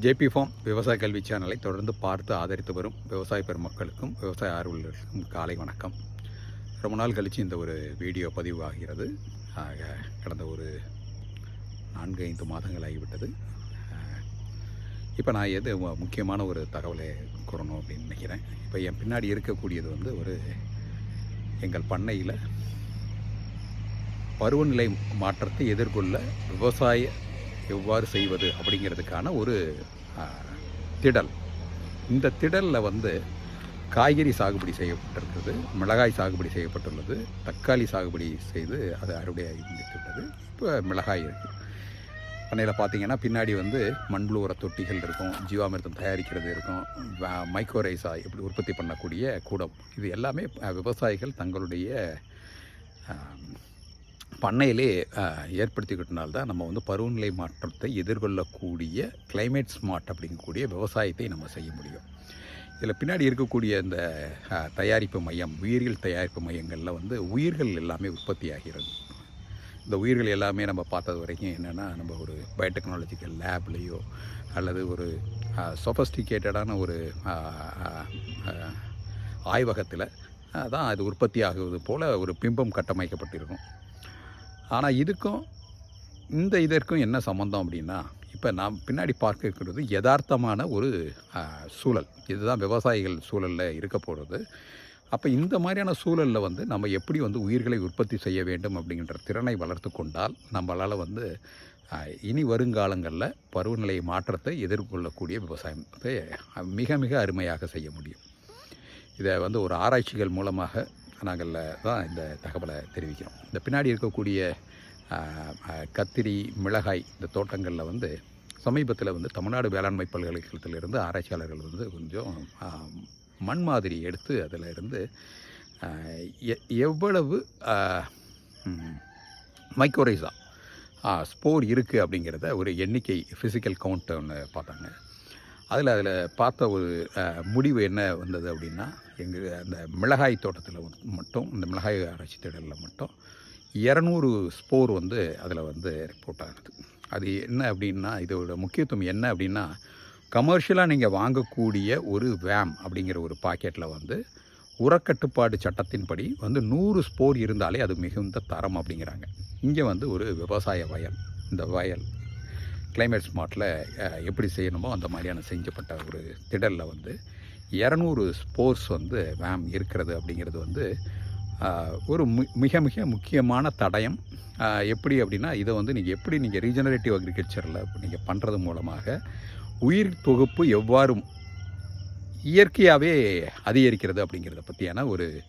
JP form விவசாய கல்வி சேனலை தொடர்ந்து பார்த்து ஆதரித்து வரும் விவசாய பெருமக்களுக்கும் விவசாய ஆர்வலர்களுக்கும் காலை வணக்கம். ரொம்ப நாள் கழித்து இந்த ஒரு வீடியோ பதிவு ஆகிறது ஆக, கடந்த ஒரு நான்கு ஐந்து மாதங்கள் ஆகிவிட்டது. இப்போ நான் எது மு- முக்கியமான ஒரு தகவலை கூறணும் அப்படின்னு நினைக்கிறேன். இப்போ என் பின்னாடி இருக்கக்கூடியது வந்து ஒரு எங்கள் பண்ணையில் பருவநிலை மாற்றத்தை எதிர்கொள்ள விவசாய எவ்வாறு செய்வது அப்படிங்கிறதுக்கான ஒரு திடல். இந்த திடலில் வந்து காய்கறி சாகுபடி செய்யப்பட்டிருக்கிறது மிளகாய் சாகுபடி செய்யப்பட்டுள்ளது தக்காளி சாகுபடி செய்து அது அறுவடை விட்டது இப்போ மிளகாய் இருக்குது பண்ணையில் பார்த்தீங்கன்னா பின்னாடி வந்து மண்புழு உர தொட்டிகள் இருக்கும் ஜீவாமிர்தம் தயாரிக்கிறது இருக்கும் மைக்ரோரைஸா இப்படி உற்பத்தி பண்ணக்கூடிய கூடம். இது எல்லாமே விவசாயிகள் தங்களுடைய பண்ணையிலே ஏற்படுத்திக்கிட்டனால தான் நம்ம வந்து பருவநிலை மாற்றத்தை எதிர்கொள்ளக்கூடிய கிளைமேட் ஸ்மார்ட் அப்படிங்கக்கூடிய விவசாயத்தை நம்ம செய்ய முடியும். இதில் பின்னாடி இருக்கக்கூடிய இந்த தயாரிப்பு மையம் உயிரியல் தயாரிப்பு மையங்களில் வந்து உயிர்கள் எல்லாமே உற்பத்தி ஆகிறது. இந்த உயிர்கள் எல்லாமே நம்ம பார்த்தது வரைக்கும் என்னென்னா நம்ம ஒரு பயோடெக்னாலஜிக்கல் லேப்லேயோ அல்லது ஒரு சொஃபஸ்டிகேட்டடான ஒரு ஆய்வகத்தில் தான் அது உற்பத்தி ஆகுவது போல் ஒரு பிம்பம் கட்டமைக்கப்பட்டிருக்கும். ஆனால் இதுக்கும் இந்த இதற்கும் என்ன சம்மந்தம் அப்படின்னா இப்போ நாம் பின்னாடி பார்க்க இருக்கிறது யதார்த்தமான ஒரு சூழல். இதுதான் விவசாயிகள் சூழலில் இருக்க போகிறது அப்போ இந்த மாதிரியான சூழலில் வந்து நம்ம எப்படி வந்து உயிர்களை உற்பத்தி செய்ய வேண்டும் அப்படிங்கிற திறனை வளர்த்து கொண்டால் நம்மளால் வந்து இனி வருங்காலங்களில் பருவநிலை மாற்றத்தை எதிர்கொள்ளக்கூடிய விவசாயத்தை மிக மிக அருமையாக செய்ய முடியும். இதை வந்து ஒரு ஆராய்ச்சிகள் மூலமாக நாங்கள் தான் இந்த தகவலை தெரிவிக்கிறோம். இந்த பின்னாடி இருக்கக்கூடிய கத்திரி மிளகாய் இந்த தோட்டங்களில் வந்து சமீபத்தில் வந்து தமிழ்நாடு வேளாண்மை பல்கலைக்கழகத்திலிருந்து ஆராய்ச்சியாளர்கள் வந்து கொஞ்சம் மண் மாதிரி எடுத்து அதில் இருந்து எ- எவ்வளவு மைக்ரோரைஸா ஸ்போர் இருக்குது அப்படிங்கிறத ஒரு எண்ணிக்கை ஃபிசிக்கல் கவுண்ட் ஒன்று பார்த்தாங்க. அதில் அதில் பார்த்த ஒரு முடிவு என்ன வந்தது அப்படின்னா எங்கள் அந்த மிளகாய் தோட்டத்தில் மட்டும் இந்த மிளகாய் ஆராய்ச்சி திடலில் மட்டும் இரநூறு ஸ்போர் வந்து அதில் வந்து ரிப்போர்ட் ஆகுது. அது என்ன அப்படின்னா இதோட முக்கியத்துவம் என்ன அப்படின்னா கமர்ஷியலாக நீங்கள் வாங்கக்கூடிய ஒரு வேம் அப்படிங்கிற ஒரு பாக்கெட்டில் வந்து உரக்கட்டுப்பாடு சட்டத்தின்படி வந்து நூறு ஸ்போர் இருந்தாலே அது மிகுந்த தரம் அப்படிங்கிறாங்க. இங்கே வந்து ஒரு விவசாய வயல் இந்த வயல் கிளைமேட் ஸ்மார்ட்டில் எப்படி செய்யணுமோ அந்த மாதிரியான செஞ்சப்பட்ட ஒரு திடலில் வந்து இரநூறு ஸ்போர்ஸ் வந்து வேம் இருக்கிறது அப்படிங்கிறது வந்து ஒரு மி- மிக மிக முக்கியமான தடயம். எப்படி அப்படின்னா இதை வந்து நீங்கள் எப்படி நீங்கள் ரீஜெனரேட்டிவ் அக்ரிகல்ச்சரில் நீங்கள் பண்ணுறது மூலமாக உயிர் தொகுப்பு எவ்வாறு இயற்கையாகவே அதிகரிக்கிறது அப்படிங்கிறத பற்றியான ஒரு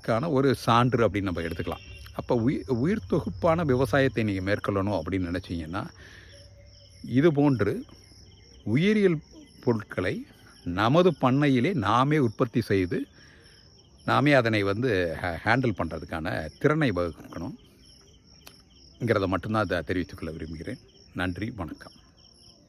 கான ஒரு சான்று அப்படின்னு நம்ம எடுத்துக்கலாம். அப்போ உயிர் உயிர் தொகுப்பான விவசாயத்தை நீங்கள் மேற்கொள்ளணும் அப்படின்னு நினச்சிங்கன்னா இது போன்று உயிரியல் பொருட்களை நமது பண்ணையிலே நாமே உற்பத்தி செய்து நாமே அதனை வந்து ஹேண்டில் பண்ணுறதுக்கான திறனை வகுக்கணும்ங்கிறத மட்டும்தான் அதை தெரிவித்துக்கொள்ள விரும்புகிறேன். நன்றி வணக்கம்.